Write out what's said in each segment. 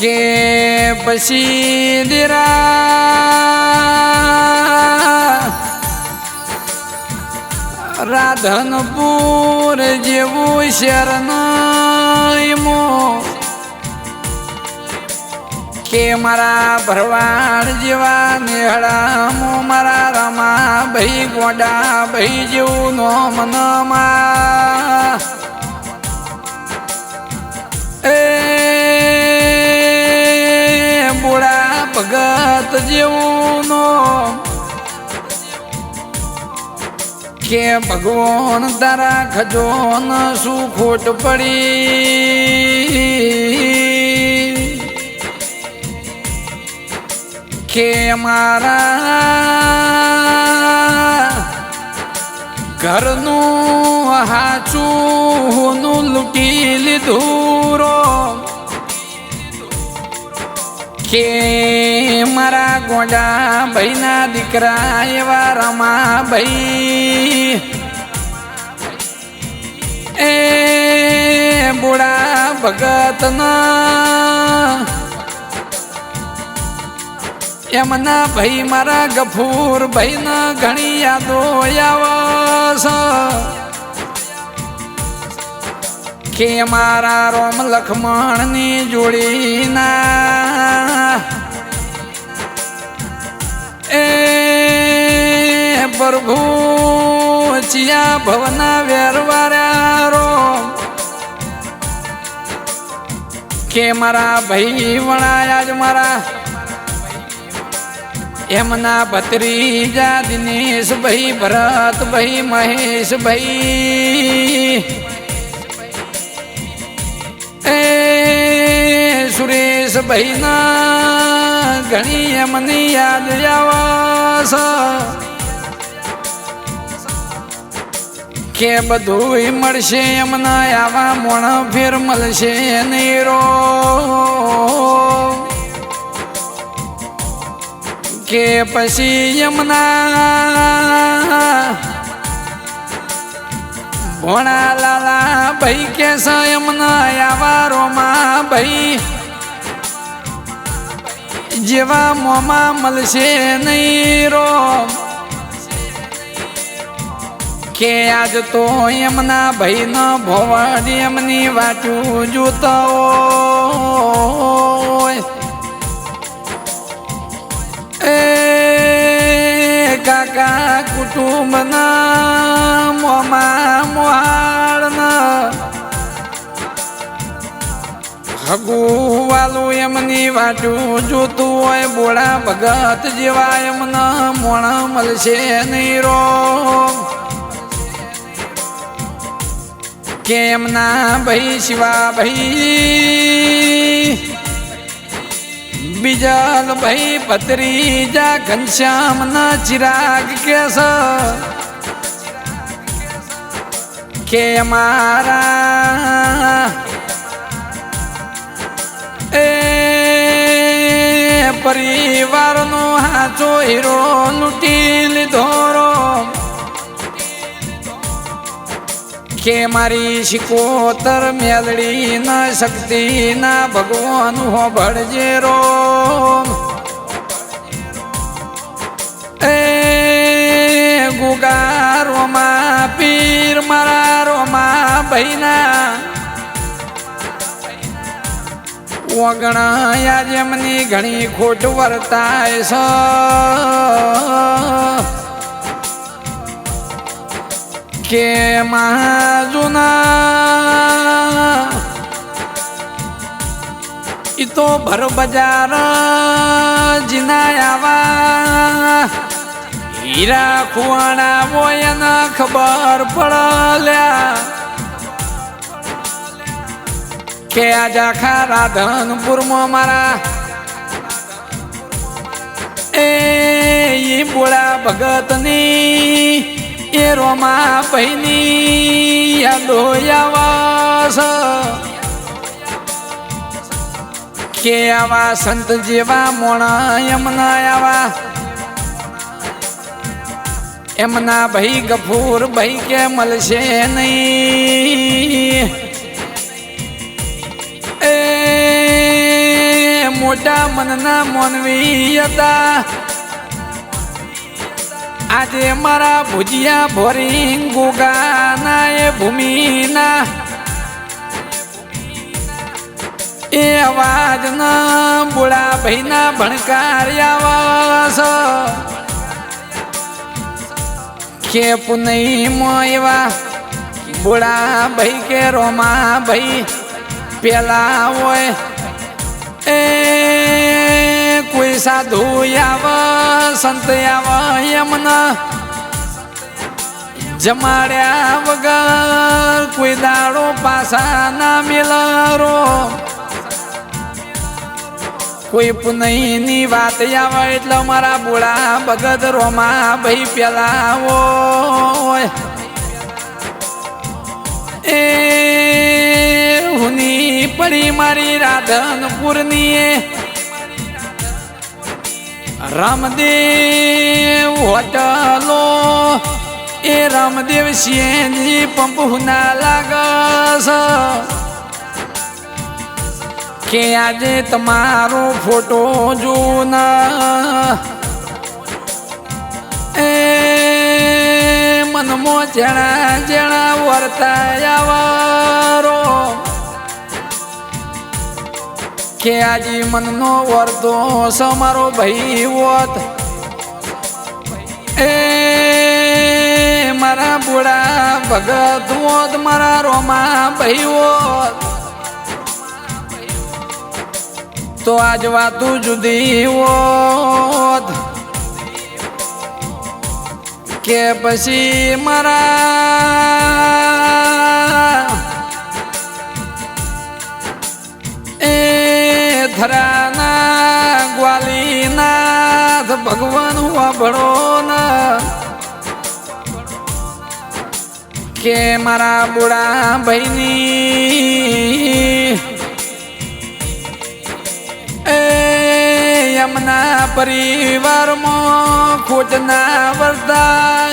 પછી દીરા રાધનપુર જેવું શરણમો કે મારા ભરવાડ જેવા નિહળામો, મારા રમા ભાઈ ગોડા ભાઈ જેવું નો મનમાં એ ભગત જેવું કે ભગવાન તારા ખજોન શું ખોટ પડી કે મારા ઘરનું હાચું લૂંટી લીધું કે મારા ગોડા ભાઈના દીકરા એવા રમા ભાઈ એ બુડા ભગતના. એમના ભાઈ મારા ગફૂર ભાઈના ઘણી યાદો આવસ કે મારા રોમ લખમણની જોડીના એ પ્રભુ ચિયા ભવના વેરવાર્યા રોમ કે મારા ભાઈ વણાયા જ મારા એમના ભત્રીજા દિનેશ ભાઈ ભરત ભાઈ મહેશ ભાઈ સુરેશ ભાઈ ના ઘણી એમની યાદ આવાસ કે બધું મળશે એમના આવા મોણ ફેર મળશે નીરો કે પછી યમના ભોણા લાલા ભાઈ કે છે એમના આવા રોમા ભાઈ. જેવા મોમાં મળશે નહીં રો. કે આજ તો એમના ભાઈ ન ભોવડ એમની વાંચું જૂતો એ કાકા કુટુંબના મોમાં મોહાળના હગુવાલું એમની વાટું જોતું હોય બોળા ભગત જેવા એમના મોણ મળશે નહીં રો. કે એમના ભાઈ શિવા ભાઈ, બીજલ ભાઈ ભત્રીજા ઘનશ્યામ ના ચિરાગ કેસ. કે મારા પરિવારનો હાચો હીરો લૂંટી લીધોરો કે મારી શિકોતર મેલડી ના શક્તિ ના ભગવાન હો ભળજે રો. એ ગુગા રોમા પીર મારા રોમા ભાઈના ઓગણા જેમની ઘણી ખોટ વર્તાય સ. કે મહાજુના ઈ તો ભર બજાર જીનાયાવા હીરા ખુવાણા હોય ખબર પડલ્યા. કે આજ આખા રાધનપુરમાં મારા એ બોળા ભગતની, એ રોમા ભાઈની યાદો આવાસ. કે આવા સંત જેવા મોણા એમના આવા. એમના ભાઈ ગફૂર ભાઈ કે મળશે નહીં. મોટા મનના મોનવી હતા આજે મારા ભુજિયા ભોરી ગોગાના એ ભૂમિના. એ અવાજ ન બોળા ભાઈના ભણકાર્યા કે પુનઈમાં એવા બોળા ભાઈ કે રોમા ભાઈ પેલા હોય. એ કોઈ સાધુ આવ, સંત આવ એમના જમાડ્યા વગર કોઈ દાડો પાસા ના મેલરો. કોઈ પુનઈની વાત આવે, એટલે મારા બોળા ભગત રોમા ભાઈ પેલા પડી મારી રાધનપુરની રામદેવ હોટલો. એ રામદેવ સિંહજી પંપ હુના લાગસ. કે આજે તમારો ફોટો જોના. એ મનમો જણા જણા વર્તાયાવારો કે આજી મનનો વર્તો સમારો ભાઈ હોત એ મારા બુડા ભગત હોત મારા રોમા ભાઈ હોત તો આજ વાતું જુદી હોત. કે પછી મારા ધરાના ગ્વાલીનાથ ભગવાન વાભળો ના. કે મારા બુડા ભાઈની એ યમના પરિવારમાં ખોટના વર્તા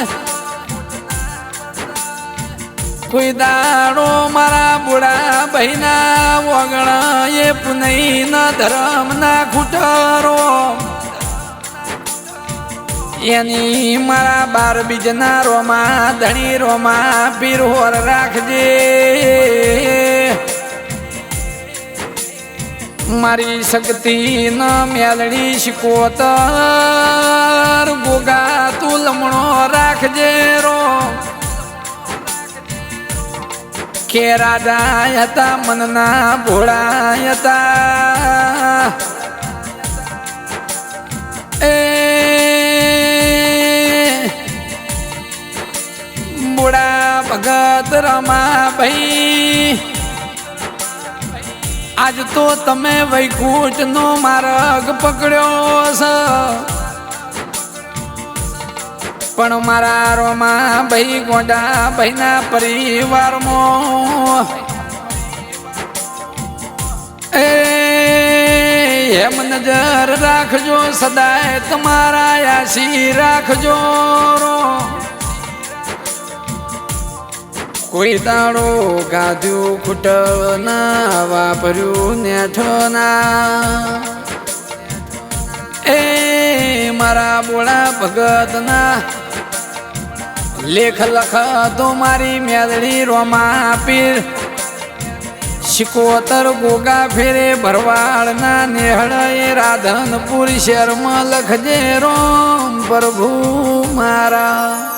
કોઈ દાડો મારા બુડા ભાઈના વગણ એ પુનઈના ધર્મના ખૂટરો એની મારા બાર બીજના રોમા, ધણી રોમા પીરહોર રાખજે. મારી શક્તિ ન મેલડી શિકોતર, ગોગા તું લમણો રાખજે રો. કે હતા મનના ભોળા હતા એ બુડા ભગત રમા ભાઈ આજ તો તમે વૈકુંઠ નો માર્ગ પકડ્યો છે. પણ મારા રોમા ભાઈ ગોંડા ભાઈના પરિવારમાં. એમ નજર રાખજો સદાય તમારા યાસી રાખજો કોઈ દાડો ગાધ્યું ખૂટ ના, વાપર્યું નેઠના એ મારા બોળા ભગતના લેખ લખ તો મારી મેદળી રોમા પીર શિકોતર ગોગા ફેરે ભરવાડના નેહળ એ રાધનપુર શહેરમાં લખજે રોમ પ્રભુ મારા.